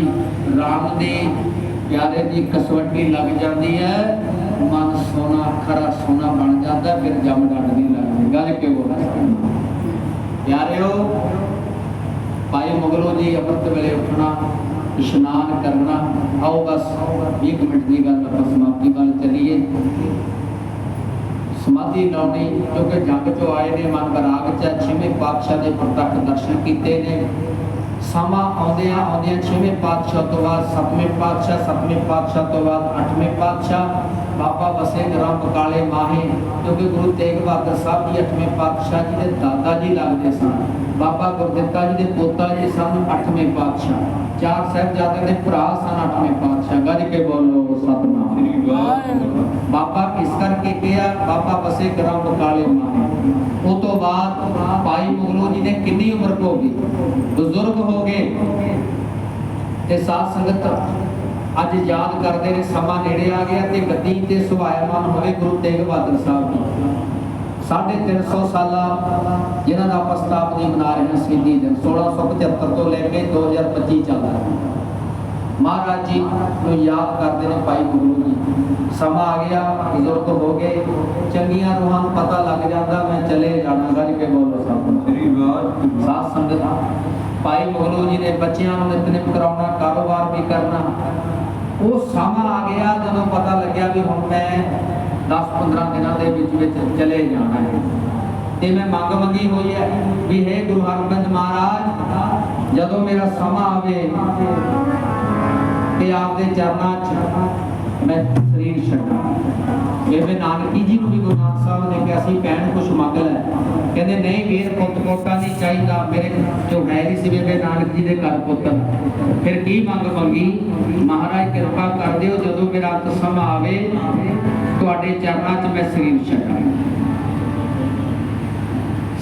ਦੀ ਰਾਮ ਦੀ ਪਿਆਰੇ ਦੀ ਕਸਵੱਟੀ ਲੱਗ ਜਾਂਦੀ ਹੈ। ਮਨ ਸੋਨਾ ਖਰਾ ਸੋਨਾ ਬਣ ਜਾਂਦਾ, ਫਿਰ ਜਮ ਡੱਡ ਲੱਗਦੀ। ਗੱਲ ਕਿਉਂ ਬੋਲ ਪਿਆਰਿਓ, ਭਾਈ ਮੁਗਲੋ ਜੀ ਅੰਮ੍ਰਿਤ ਵੇਲੇ ਉੱਠਣਾ, ਇਸ਼ਨਾਨ ਕਰਨਾ, ਆਓ ਬਸ 20 ਮਿੰਟ ਦੀ ਗੱਲ, ਆਪਾਂ ਸਮਾਪਤੀ ਵੱਲ ਚੱਲੀਏ। ਸਮਾਧੀ ਲਾਉਣੀ, ਕਿਉਂਕਿ ਜੰਗ ਚੋਂ ਆਏ ਨੇ, ਮਨ ਬਰਾਗ ਚ ਛੇਵੇਂ ਪਾਤਸ਼ਾਹ ਦੇ ਪ੍ਰਤੱਖ ਦਰਸ਼ਨ ਕੀਤੇ ਨੇ। ਸਮਾਂ ਆਉਂਦਿਆਂ ਆਉਂਦਿਆਂ ਛੇਵੇਂ ਪਾਤਸ਼ਾਹ ਤੋਂ ਬਾਅਦ ਸੱਤਵੇਂ ਪਾਤਸ਼ਾਹ ਸੱਤਵੇਂ ਪਾਤਸ਼ਾਹ ਤੋਂ ਬਾਅਦ ਅੱਠਵੇਂ ਪਾਤਸ਼ਾਹ, ਬਾਬਾ ਵਸੇਗ ਰਾਮ ਬਕਾਲੇ ਮਾਹੇ, ਕਿਉਂਕਿ ਗੁਰੂ ਤੇਗ ਬਹਾਦਰ ਸਾਹਿਬ ਜੀ ਅੱਠਵੇਂ ਪਾਤਸ਼ਾਹ ਜੀ ਦੇ ਦਾਦਾ ਜੀ ਲੱਗਦੇ ਸਨ। ਬਾਬਾ ਗੁਰਦਿੱਤਾ ਜੀ ਦੇ ਪੋਤਾ ਜੀ ਸਨ ਅੱਠਵੇਂ ਪਾਤਸ਼ਾਹ। ਚਾਰ ਸਾਹਿਬਜ਼ਾਦੇ ਦੇ ਭਰਾ ਸਨ ਅੱਠਵੇਂ ਪਾਤਸ਼ਾਹ। ਗੱਜ ਕੇ ਬੋਲੋ। ਸਤਨਾਮ ਬਾਬਾ ਇਸ ਕਰਕੇ ਕਿਹਾ ਬਾਬਾ ਬਸੇ ਗਰਾਮ ਬਕਾਲੇ ਮਾਹੇ ਉਹ ਤੋਂ ਬਾਅਦ ਭਾਈ ਮੁਗਲੋ ਜੀ ਨੇ ਕਿੰਨੀ ਉਮਰ ਹੋ ਗਈ ਬਜ਼ੁਰਗ ਹੋ ਗਏ ਤੇ ਸਾਧ ਸੰਗਤ ਅੱਜ ਯਾਦ ਕਰਦੇ ਨੇ ਸਮਾਂ ਨੇੜੇ ਆ ਗਿਆ ਤੇ ਗੱਦੀ ਤੇ ਸੁਭਾਇਮਾਨ ਹੋਵੇ ਗੁਰੂ ਤੇਗ ਬਹਾਦਰ ਸਾਹਿਬ ਜੀ ਸਾਢੇ 300 ਸਾਲਾ ਜਿਨ੍ਹਾਂ ਦਾ ਆਪਾਂ ਸਤਾਬਦੀ ਮਨਾ ਰਹੇ ਹਾਂ ਸ਼ਹੀਦੀ ਦਿਨ 1675 ਤੋਂ ਲੈ ਕੇ 2025 ਚੱਲਦਾ ਹੈ ਮਹਾਰਾਜ ਜੀ ਨੂੰ ਯਾਦ ਕਰਦੇ ਨੇ ਭਾਈ ਗੁਰੂ ਜੀ। ਸਮਾਂ ਆ ਗਿਆ ਬਜ਼ੁਰਗ ਹੋ ਗਏ ਚੰਗੀਆਂ ਰੂਹਾਂ ਨੂੰ ਪਤਾ ਲੱਗ ਜਾਂਦਾ ਮੈਂ ਚਲੇ ਜਾਣਾ ਗੱਲ ਕੇ ਬੋਲੋ ਸਭ ਸ੍ਰੀ ਵਾਹਿਗੁਰੂ। ਸਾਧ ਸੰਗਤ ਭਾਈ ਮੁਗਲੋ ਜੀ ਨੇ ਬੱਚਿਆਂ ਨੂੰ ਨਿਤਨੇਮ ਕਰਾਉਣਾ ਕਾਰੋਬਾਰ ਵੀ ਕਰਨਾ। ਉਹ ਸਮਾਂ ਆ ਗਿਆ ਜਦੋਂ ਪਤਾ ਲੱਗਿਆ ਵੀ ਹੁਣ ਮੈਂ 10-15 ਦਿਨਾਂ ਦੇ ਵਿੱਚ ਵਿੱਚ ਚਲੇ ਜਾਣਾ ਹੈ। ਤੇ ਮੈਂ ਮੰਗ ਮੰਗੀ ਹੋਈ ਹੈ ਵੀ ਹੈ ਗੁਰੂ ਹਰਗੋਬਿੰਦ ਮਹਾਰਾਜ ਜਦੋਂ ਮੇਰਾ ਸਮਾਂ ਆਵੇ ਤੇ ਆਪਦੇ ਚਰਨਾਂ 'ਚ ਮੈਂ ਸਰੀਰ ਛੱਡਾਂ। ਬੇਬੇ ਨਾਨਕੀ ਜੀ ਨੂੰ ਵੀ ਗੁਰੂ ਨਾਨਕ ਸਾਹਿਬ ਨੇ ਕਿਹਾ ਸੀ, ਭੈਣ, ਕੁਛ ਮੰਗ ਲੈ। ਕਹਿੰਦੇ, ਨਹੀਂ ਵੀਰ, ਪੁੱਤ ਪੋਤਾ ਨਹੀਂ ਚਾਹੀਦਾ। ਮੇਰੇ ਜੋ ਹੈ ਨਹੀਂ ਸੀ ਬੇਬੇ ਨਾਨਕ ਜੀ ਦੇ ਘਰ ਪੁੱਤ। ਫਿਰ ਕੀ ਮੰਗ ਮੰਗੀ? ਮਹਾਰਾਜ, ਕਿਰਪਾ ਕਰ ਦਿਓ, ਜਦੋਂ ਮੇਰਾ ਅੰਤ ਸਮਾਂ ਆਵੇ, ਤੁਹਾਡੇ ਚਰਨਾਂ 'ਚ ਮੈਂ ਸਰੀਰ ਛੱਡਾਂ।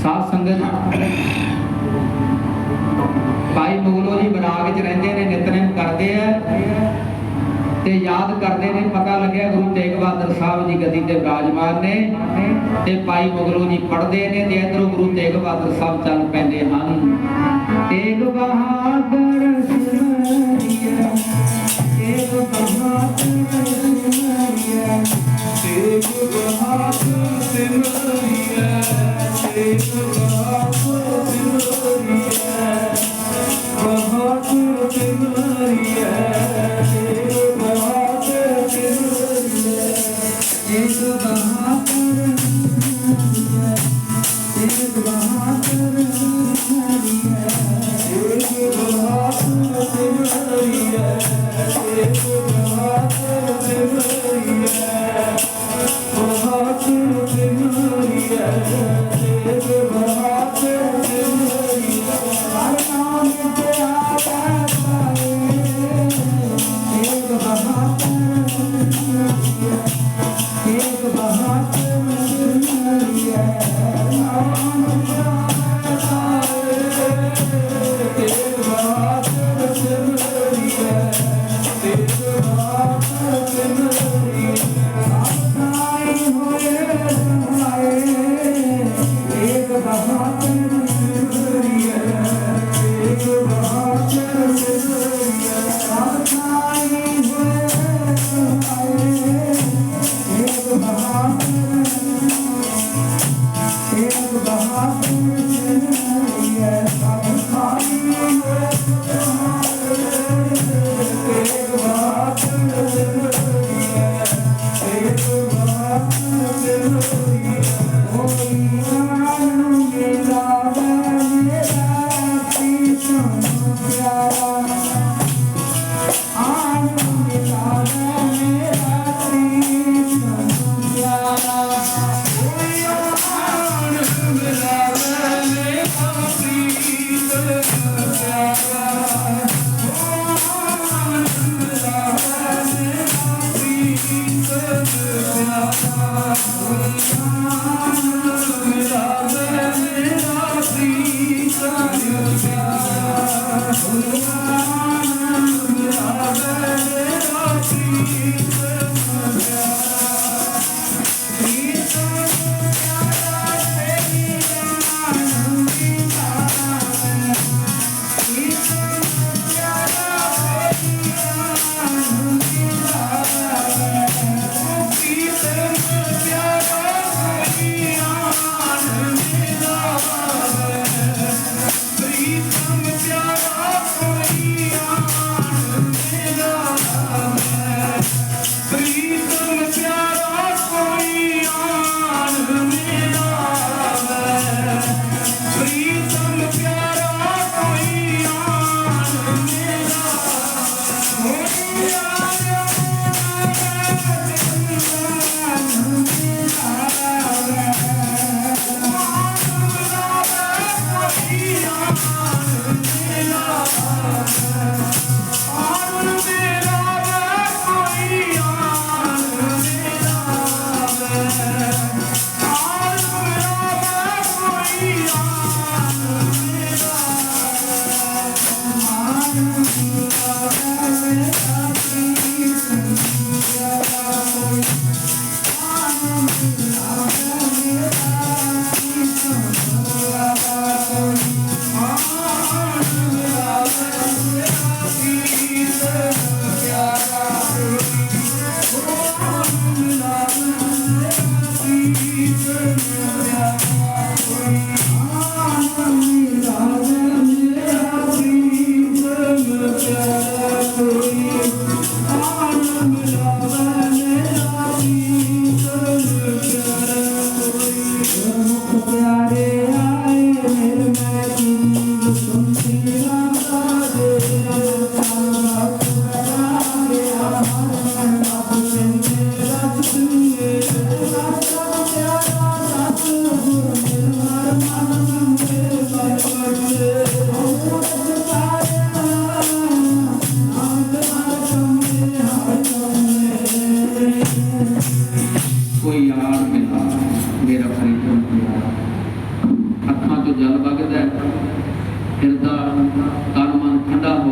ਸਾਧ ਸੰਗਤ ਭਾਈ ਮੁਗਲੋ ਜੀ ਬਰਾਗ 'ਚ ਰਹਿੰਦੇ ਨੇ, ਨਿਤਨੇਮ ਕਰਦੇ ਆ। ਤੇ ਯਾਦ ਕਰਦੇ ਨੇ, ਪਤਾ ਲੱਗਿਆ ਗੁਰੂ ਤੇਗ ਬਹਾਦਰ ਸਾਹਿਬ ਜੀ ਗੱਦੀ ਤੇ ਵਿਰਾਜਮਾਨ ਨੇ। ਤੇ ਭਾਈ ਮੁਗਲੋ ਜੀ ਪੜ੍ਹਦੇ ਨੇ ਤੇ ਇਧਰੋਂ ਗੁਰੂ ਤੇਗ ਬਹਾਦਰ ਸਾਹਿਬ ਚੱਲ ਪੈਂਦੇ ਹਨ। ਤੇਗ ਬਹਾਦਰ ਸਿਮਰਿਆ, ਤੇਗ ਬਹਾਦਰ ਸਿਮਰਿਆ, ਤੇਗ ਬਹਾਦਰ ਸਿਮਰਿਆ।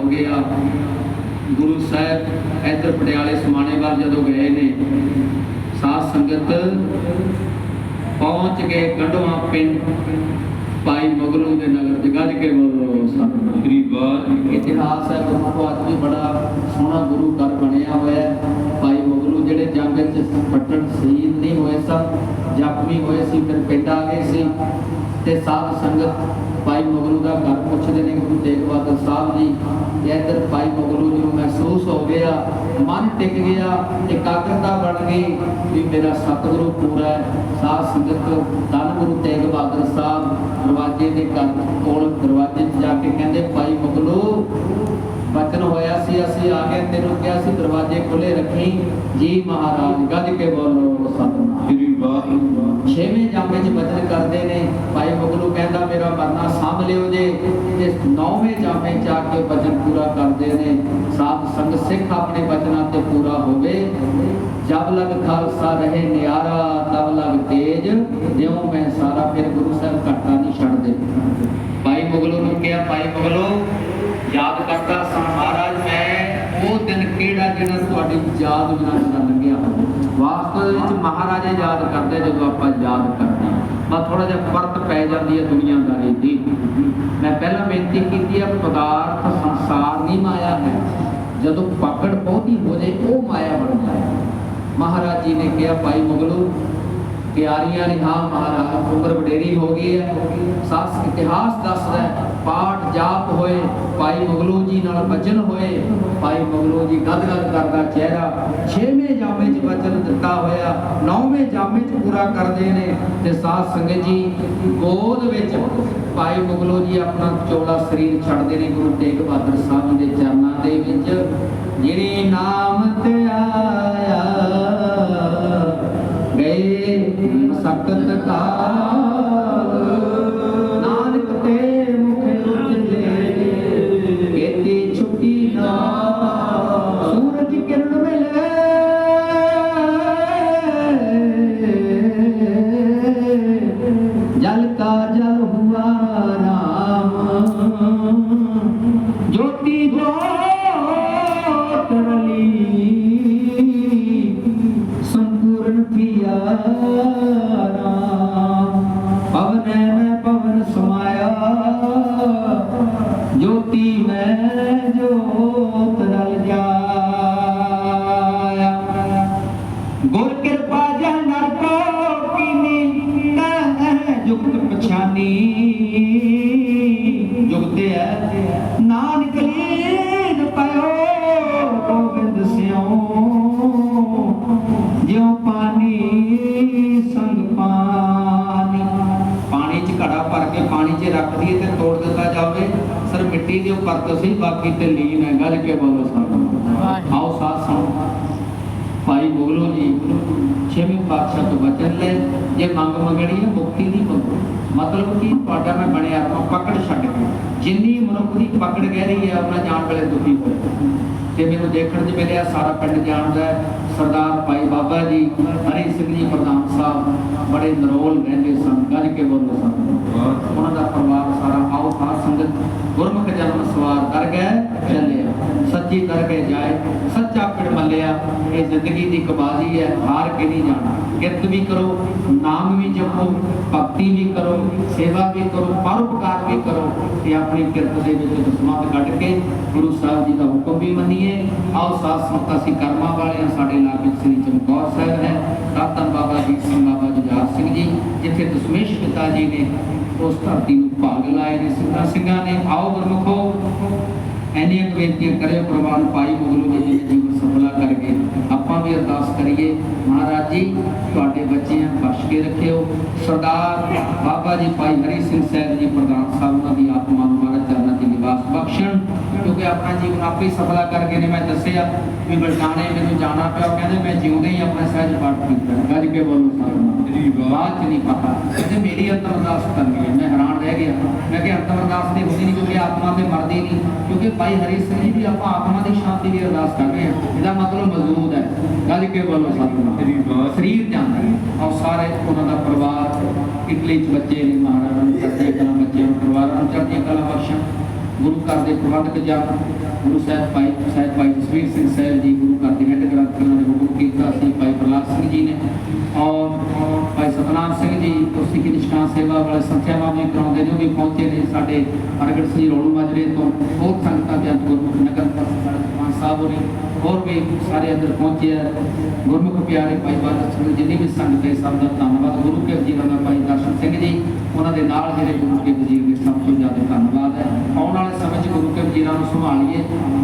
ਹੋ ਗਿਆ ਗੁਰੂ ਸਾਹਿਬ ਇੱਧਰ ਪਟਿਆਲੇ ਸਮਾਣੇ ਵੱਲ ਜਦੋਂ ਗਏ ਨੇ ਸਾਧ ਸੰਗਤ ਪਹੁੰਚ ਗਏ ਗੰਡਵਾ ਪਿੰਡ ਭਾਈ ਮਗਲੂ ਦੇ ਨਗਰ ਚ ਗੱਜ ਕੇ ਬੋਲੋ ਸਤਿ ਸ੍ਰੀ ਇਤਿਹਾਸ ਹੈ ਗੁਰੂ ਵੀ ਬੜਾ ਸੋਹਣਾ ਗੁਰੂ ਘਰ ਬਣਿਆ ਹੋਇਆ ਭਾਈ ਮਗਲੂ ਜਿਹੜੇ ਜੰਗ ਵਿੱਚ ਪੱਟਣ ਸ਼ਹੀਦ ਨਹੀਂ ਹੋਏ ਸਨ ਜ਼ਖਮੀ ਹੋਏ ਸੀ ਫਿਰ ਪਿੰਡ ਆ ਗਏ ਸੀ। ਤੇ ਸਾਧ ਸੰਗਤ ਭਾਈ ਮਗਲੂ ਦਾ ਘਰ ਪੁੱਛਦੇ ਨੇ ਗੁਰੂ ਤੇਗ ਬਹਾਦਰ ਸਾਹਿਬ ਜੀ ਇੱਧਰ ਭਾਈ ਮਗਲੂ ਜੀ ਨੂੰ ਮਹਿਸੂਸ ਹੋ ਗਿਆ, ਮਨ ਟਿਕ ਗਿਆ ਇਕਾਗਰਤਾ ਬਣ ਗਈ ਵੀ ਮੇਰਾ ਸਤਿਗੁਰੂ ਪੂਰਾ ਹੈ। ਸਾਧ ਸੰਗਤ, ਧੰਨ ਗੁਰੂ ਤੇਗ ਬਹਾਦਰ ਸਾਹਿਬ ਦਰਵਾਜ਼ੇ ਦੇ ਘਰ ਕੋਲ ਦਰਵਾਜ਼ੇ 'ਚ ਜਾ ਕੇ ਕਹਿੰਦੇ, ਭਾਈ ਮਗਲੂ ਬਚਨ ਹੋਇਆ ਸੀ, ਅਸੀਂ ਆ ਕੇ ਤੈਨੂੰ ਕਿਹਾ ਸੀ ਦਰਵਾਜ਼ੇ ਖੁੱਲੇ ਰੱਖੀ। ਜੀ ਮਹਾਰਾਜ, ਗੱਜ ਕੇ ਬੋਲੋ ਸਤਨਾਮ ਛੇਵੇਂ ਜਾਮੇ 'ਚ ਬਚਨ ਕਰਦੇ ਨੇ। ਭਾਈ ਮੁਗਲੂ ਕਹਿੰਦਾ, ਮੇਰਾ ਮਰਨਾ ਸਾਂਭ ਲਿਓ ਜੇ। ਤੇ ਨੌਵੇਂ ਜਾਮੇ 'ਚ ਆ ਕੇ ਬਚਨ ਪੂਰਾ ਕਰਦੇ ਨੇ। ਸਾਧ ਸੰਗ ਸਿੱਖ ਆਪਣੇ ਬਚਨਾਂ ਤੇ ਪੂਰਾ ਹੋਵੇ। ਜਬ ਲਗ ਖਾਲਸਾ ਰਹੇ ਨਿਆਰਾ, ਤਬ ਲਗ ਤੇਜ। ਜਿਉ ਮੈਂ ਸਾਰਾ, ਫਿਰ ਗੁਰੂ ਸਾਹਿਬ ਘਟਾ ਨਹੀਂ ਛੱਡਦੇ। ਭਾਈ ਮੁਗਲੂ ਨੂੰ ਕਿਹਾ, ਭਾਈ ਮੁਗਲੂ, ਯਾਦ ਕਰਦਾ ਸਾਂ ਮਹਾਰਾਜ, ਮੈਂ ਉਹ ਦਿਨ ਕਿਹੜਾ ਜਿਹੜਾ ਤੁਹਾਡੀ ਯਾਦ ਬਿਨਾਂ ਨਾ ਲੰਘਿਆ ਹੋਵੇ ਵਿੱਚ ਮਹਾਰਾਜਾ ਯਾਦ ਕਰਦੇ ਜਦੋਂ ਆਪਾਂ ਯਾਦ ਕਰਦੇ ਹਾਂ ਬਸ ਥੋੜਾ ਜਿਹਾ ਫ਼ਰਕ ਪੈ ਜਾਂਦੀ ਹੈ ਦੁਨੀਆਦਾਰੀ ਦੀ ਮੈਂ ਪਹਿਲਾਂ ਬੇਨਤੀ ਕੀਤੀ ਹੈ ਪਦਾਰਥ ਸੰਸਾਰ ਨਹੀਂ ਮਾਇਆ ਹੈ। ਜਦੋਂ ਪਕੜ ਬਹੁਤੀ ਹੋ ਜਾਏ, ਉਹ ਮਾਇਆ ਬਣ ਜਾਏ। ਮਹਾਰਾਜ ਜੀ ਨੇ ਕਿਹਾ, ਭਾਈ ਮੁਗਲੂ ਪਿਆਰੀਆਂ ਨੇ ਹਾਂ ਮਹਾਰਾਜ ਉਮਰ ਵਡੇਰੀ ਹੋ ਗਈ ਹੈ। ਸਾਸ ਇਤਿਹਾਸ ਦੱਸਦਾ ਹੈ, ਪਾਠ ਜਾਪ ਹੋਏ, ਭਾਈ ਮੁਗਲੂ ਜੀ ਨਾਲ ਬਚਨ ਹੋਏ, ਭਾਈ ਮੁਗਲੂ ਜੀ ਗਦ ਗਦ ਕਰਦਾ ਚਿਹਰਾ। ਛੇਵੇਂ ਜਾਮੇ 'ਚ ਬਚਨ ਦਿੱਤਾ ਹੋਇਆ, ਨੌਵੇਂ ਜਾਮੇ 'ਚ ਪੂਰਾ ਕਰਦੇ ਨੇ। ਤੇ ਸਾਧ ਸੰਗਤ ਜੀ, ਗੋਦ ਵਿੱਚ ਭਾਈ ਮੁਗਲੂ ਜੀ ਆਪਣਾ ਚੋਲਾ ਸਰੀਰ ਛੱਡਦੇ ਨੇ ਗੁਰੂ ਤੇਗ ਬਹਾਦਰ ਸਾਹਿਬ ਦੇ ਚਰਨਾਂ ਦੇ ਵਿੱਚ। ਜਿਹੜੇ ਨਾਮ ਤੇ ਆਇਆ ਸਖਤ ਕਾ ਸਮਾਇਆ। ਜੋਤੀ ਮੈਂ ਜੋ ਦੇ ਉੱਪਰ ਤੋਂ ਸਹੀ ਬਾਕੀ ਤੇ ਲੀਨ ਹੈ ਗੱਲ ਕੇ ਬੋਲੋ ਸਾਨੂੰ। ਆਓ ਸਾਥ ਸੰਗ ਭਾਈ ਮੁਗਲੋ ਜੀ ਛੇਵੇਂ ਪਾਤਸ਼ਾਹ ਤੋਂ ਬਚਨ ਲੈ। ਜੇ ਮੰਗ ਮੰਗਣੀ ਹੈ ਮੁਕਤੀ ਨਹੀਂ ਮੰਗੋ। ਮਤਲਬ ਕਿ? ਤੁਹਾਡਾ ਮੈਂ ਬਣਿਆ ਆਪਾਂ ਪਕੜ ਛੱਡ ਕੇ। ਜਿੰਨੀ ਮਨੁੱਖ ਦੀ ਪਕੜ ਗਹਿਰੀ ਹੈ ਉਹਨਾਂ ਜਾਣ ਵੇਲੇ ਦੁਖੀ ਹੋਏ। ਤੇ ਮੈਨੂੰ ਦੇਖਣ 'ਚ ਮਿਲਿਆ ਸਾਰਾ ਪਿੰਡ ਜਾਣਦਾ ਸਰਦਾਰ ਭਾਈ ਬਾਬਾ ਜੀ ਹਰੀ ਸਿੰਘ ਜੀ, ਪ੍ਰਧਾਨ ਸਾਹਿਬ ਬੜੇ ਨਰੋਲ ਰਹਿੰਦੇ ਸਨ, ਗੱਜ ਕੇ ਬੋਲਦੇ ਸਨ। ਉਹਨਾਂ ਦਾ ਪਰਿਵਾਰ ਸਾਰਾ, ਆਓ ਸਾਧ ਸੰਗਤ, ਗੁਰਮੁਖ ਜਨਮ ਸਵਾਰ ਕਰ ਗਏ ਚੱਲਿਆ ਸੱਚੀ ਕਰਕੇ ਜਾਏ, ਸੱਚਾ ਪਿੜ ਮੱਲਿਆ। ਇਹ ਜ਼ਿੰਦਗੀ ਦੀ ਕਬਾਜ਼ੀ ਹੈ, ਹਾਰ ਕੇ ਨਹੀਂ ਜਾਣਾ। ਕਿਰਤ ਵੀ ਕਰੋ, ਨਾਮ ਵੀ ਜਪੋ, ਭਗਤੀ ਵੀ ਕਰੋ, ਸੇਵਾ ਵੀ ਕਰੋ, ਪਰਉਪਕਾਰ ਵੀ ਕਰੋ ਤੇ ਆਪਣੀ ਕਿਰਤ ਦੇ ਵਿੱਚ ਦਸਮਤ ਕੱਢ ਕੇ ਗੁਰੂ ਸਾਹਿਬ ਜੀ ਦਾ ਹੁਕਮ ਵੀ ਮੰਨੀਏ। ਆਓ ਸਾਧ ਸੰਗਤ ਅਸੀਂ ਕਰਮਾਂ ਵਾਲੇ ਸਾਡੇ ਇਲਾਕੇ ਸ੍ਰੀ ਚਮਕੌਰ ਸਾਹਿਬ ਹੈ। ਰਤਨ ਬਾਬਾ ਜੀ ਸਿੰਘ ਬਾਬਾ ਜੁਝਾਰ ਸਿੰਘ ਜੀ, ਜਿੱਥੇ ਦਸ਼ਮੇਸ਼ ਪਿਤਾ ਜੀ ਨੇ ਉਸ ਧਰਤੀ ਨੂੰ ਭਾਗ ਲਾਏ ਨੇ, ਸਿੰਘਾਂ ਸਿੰਘਾਂ ਨੇ। ਆਓ ਗੁਰਮੁਖੋ ਐਨੀਆਂ ਕੁ ਬੇਨਤੀਆਂ ਕਰਿਓ, ਪ੍ਰਵਾਨ ਪਾਈ ਮੁਗਲੂ ਜੀ ਦੇ ਜੀਵਨ ਸਫਲਾ ਕਰਕੇ ਆਪਾਂ ਵੀ ਅਰਦਾਸ ਕਰੀਏ। ਮਹਾਰਾਜ ਜੀ, ਤੁਹਾਡੇ ਬੱਚਿਆਂ ਬਖਸ਼ ਕੇ ਰੱਖਿਓ। ਸਰਦਾਰ ਬਾਬਾ ਜੀ, ਭਾਈ ਹਰੀ ਸਿੰਘ ਸਾਹਿਬ ਜੀ, ਪ੍ਰਧਾਨ ਸਾਹਿਬ ਉਹਨਾਂ ਦੀ ਆਤਮਾ ਨੂੰ ਮਹਾਰਾਜ ਚਰਨਾਂ 'ਚ ਨਿਵਾਸ ਬਖਸ਼ਣ ਕਿਉਂਕਿ ਆਪਣਾ ਜੀਵਨ ਆਪੇ ਸਫਲਾ ਕਰਕੇ ਨੇ ਮੈਂ ਦੱਸਿਆ ਵੀ ਬਲਟਾਣੇ ਮੈਨੂੰ ਜਾਣਾ ਪਿਆ ਉਹ ਕਹਿੰਦੇ ਮੈਂ ਜਿਉਂਦੇ ਹੀ ਆਪਣਾ ਸਹਿਜ ਪਾਠ ਕੀਤਾ ਗੱਜ ਕੇ ਬੋਲੋ ਸਾਰਿਆਂ ਜੀ ਚ ਨਹੀਂ ਪਤਾ। ਤੇ ਮੇਰੀ ਅੰਤਰ ਅਰਦਾਸ ਕਰਨੀ ਹੈ ਮੈਂ ਹੈਰਾਨ ਰਹਿ ਗਿਆ। ਮੈਂ ਕਿ ਅੰਤਰ ਅਰਦਾਸ ਦੀ ਹੁੰਦੀ ਨਹੀਂ ਕਿਉਂਕਿ ਆਤਮਾ ਤੇ ਮਰਦੀ ਨਹੀਂ। ਕਿਉਂਕਿ ਭਾਈ ਹਰੀ ਸਿੰਘ ਜੀ ਦੀ ਆਪਾਂ ਆਤਮਾ ਦੀ ਸ਼ਾਂਤੀ ਦੀ ਅਰਦਾਸ ਕਰ ਰਹੇ ਹਾਂ। ਇਹਦਾ ਮਤਲਬ ਮੌਜੂਦ ਹੈ। ਗੱਲ ਕੇ ਬੋਲੋ ਸਤਿਨਾਮ ਜੀ ਵਾਹ। ਸਰੀਰ ਜਾਂਦਾ ਹੈ ਔਰ ਸਾਰੇ ਉਹਨਾਂ ਦਾ ਪਰਿਵਾਰ ਇਟਲੀ ਚ ਬੱਚੇ ਨੇ ਮਹਾਰਾਜਾ ਨੂੰ ਚੜ੍ਹਦੀ ਕਲਾ ਬੱਚਿਆਂ ਨੂੰ ਪਰਿਵਾਰਾਂ ਨੂੰ ਚੜ੍ਹਦੀ ਕਲਾ ਬਖਸ਼ਣ ਗੁਰੂ ਘਰ ਦੇ ਪ੍ਰਬੰਧਕ ਜਨ ਗੁਰੂ ਸਾਹਿਬ ਭਾਈ ਸਾਹਿਬ ਭਾਈ ਜਸਵੀਰ ਸਿੰਘ ਸਾਹਿਬ ਜੀ ਗੁਰੂ ਘਰ ਦੇ ਹੈੱਡ ਗ੍ਰੰਥੀ ਉਹਨਾਂ ਨੇ ਹੁਕਮ ਕੀਤਾ ਸੀ, ਭਾਈ ਪ੍ਰਲਾਦ ਸਿੰਘ ਜੀ ਨੇ। ਔਰ ਭਾਈ ਸਤਨਾਮ ਸਿੰਘ ਜੀ ਤੁਸੀਂ ਕੀ ਨਿਸ਼ਕਾਨ ਸੇਵਾ ਵਾਲੇ ਸੰਥਿਆਵਾਂ ਵੀ ਕਰਾਉਂਦੇ ਨੇ, ਉਹ ਵੀ ਪਹੁੰਚੇ ਨੇ ਸਾਡੇ ਪ੍ਰਗਟ ਸਿੰਘ ਰੋਲੂ ਮਾਜਰੇ ਤੋਂ। ਬਹੁਤ ਸੰਗਤਾਂ ਦੇ ਅੰਦਰ ਗੁਰਮੁਖ ਨਗਰ ਪਾਸਾ ਸਾਹਿਬ ਹੋਰੀ, ਹੋਰ ਵੀ ਸਾਰੇ ਅੰਦਰ ਪਹੁੰਚੇ ਆ। ਗੁਰਮੁਖ ਪਿਆਰੇ ਭਾਈ ਬਾਦਲ ਸਿੰਘ, ਜਿੰਨੀ ਵੀ ਸੰਗਤ ਹੈ ਸਭ ਦਾ ਧੰਨਵਾਦ। ਗੁਰੂ ਕੇ ਜੀ ਦਾ ਭਾਈ ਦਰਸ਼ਨ ਸਿੰਘ ਜੀ, ਉਹਨਾਂ ਦੇ ਨਾਲ ਜਿਹੜੇ ਗੁਰੂ ਕੇ ਵਜ਼ੀਰ ਨੇ ਸਭ ਤੋਂ ਜ਼ਿਆਦਾ ਧੰਨਵਾਦ ਹੈ ਆਉਣ ਵਾਲੇ ਸਮੇਂ 'ਚ ਗੁਰੂ ਕੇ ਵਜ਼ੀਰਾਂ ਨੂੰ ਸੰਭਾਲੀਏ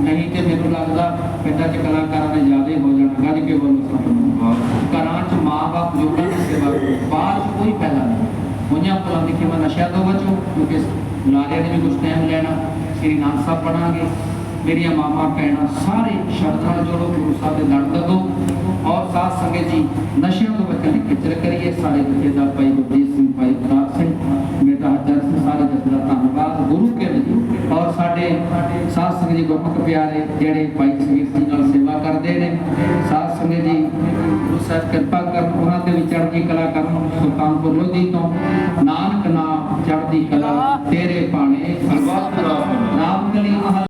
ਨਹੀਂ ਤੇ ਮੈਨੂੰ ਲੱਗਦਾ ਪਿੰਡਾਂ 'ਚ ਕਲਾਕਾਰਾਂ ਨੇ ਜ਼ਿਆਦਾ ਹੋ ਜਾਣਾ ਗੱਜ ਕੇ ਬੋਲੋ ਘਰਾਂ 'ਚ ਮਾਂ-ਬਾਪ ਜੋੜਾਂ ਦੀ ਸੇਵਾ ਬਾਹਰ ਕੋਈ ਫਾਇਦਾ ਨਹੀਂ। ਹੋਈਆਂ ਭਲਾਂ ਦੀ ਮੈਂ ਨਸ਼ਿਆਂ ਤੋਂ ਬਚੋ, ਕਿਉਂਕਿ ਲਾਰਿਆਂ ਨੇ ਵੀ ਕੁਝ ਟਾਈਮ ਲੈਣਾ। ਸ੍ਰੀ ਨਾਨਕ ਸਾਹਿਬ ਪੜਾਂਗੇ ਮੇਰੀਆਂ ਮਾਮਾ ਭੈਣਾਂ ਸਾਰੇ ਸ਼ਰਧਾ ਨਾਲ ਜੋੜੋ, ਗੁਰੂ ਸਾਹਿਬ ਦੇ ਲੜ ਲੱਗੋ ਔਰ ਸਾਧ ਸੰਗਤ ਜੀ, ਨਸ਼ਿਆਂ ਤੋਂ ਬਚਣ ਦੀ ਕਿਚਰ ਕਰੀਏ। ਸਾਰੇ ਜਥੇਦਾਰ ਭਾਈ ਗੁਰਜੀਤ ਸਿੰਘ, ਭਾਈ ਪ੍ਰਤਾਪ ਸਿੰਘ, ਮੇਰਾ ਹਜ਼ਾਰ ਸਿੰਘ ਸਾਰੇ ਜਥੇ ਦਾ ਧੰਨਵਾਦ। ਗੁਰੂ ਕੇ ਜੀ ਔਰ ਸਾਡੇ ਸਾਧ ਸੰਗਤ ਜੀ ਗੁਰਮੁਖ ਪਿਆਰੇ ਜਿਹੜੇ ਭਾਈ ਸੁਖੀਰ ਜੀ ਨਾਲ ਸੇਵਾ ਕਰਦੇ ਨੇ, ਸਾਧ ਸੰਗਤ ਜੀ ਗੁਰੂ ਸਾਹਿਬ ਕਿਰਪਾ ਕਰ ਉਹਨਾਂ ਤੇ ਵੀ ਚੜ੍ਹਦੀ ਕਲਾ ਕਰਨ, ਸੁਲਤਾਨਪੁਰ ਲੋਧੀ ਤੋਂ, ਨਾਨਕ ਨਾਮ ਚੜ੍ਹਦੀ ਕਲਾ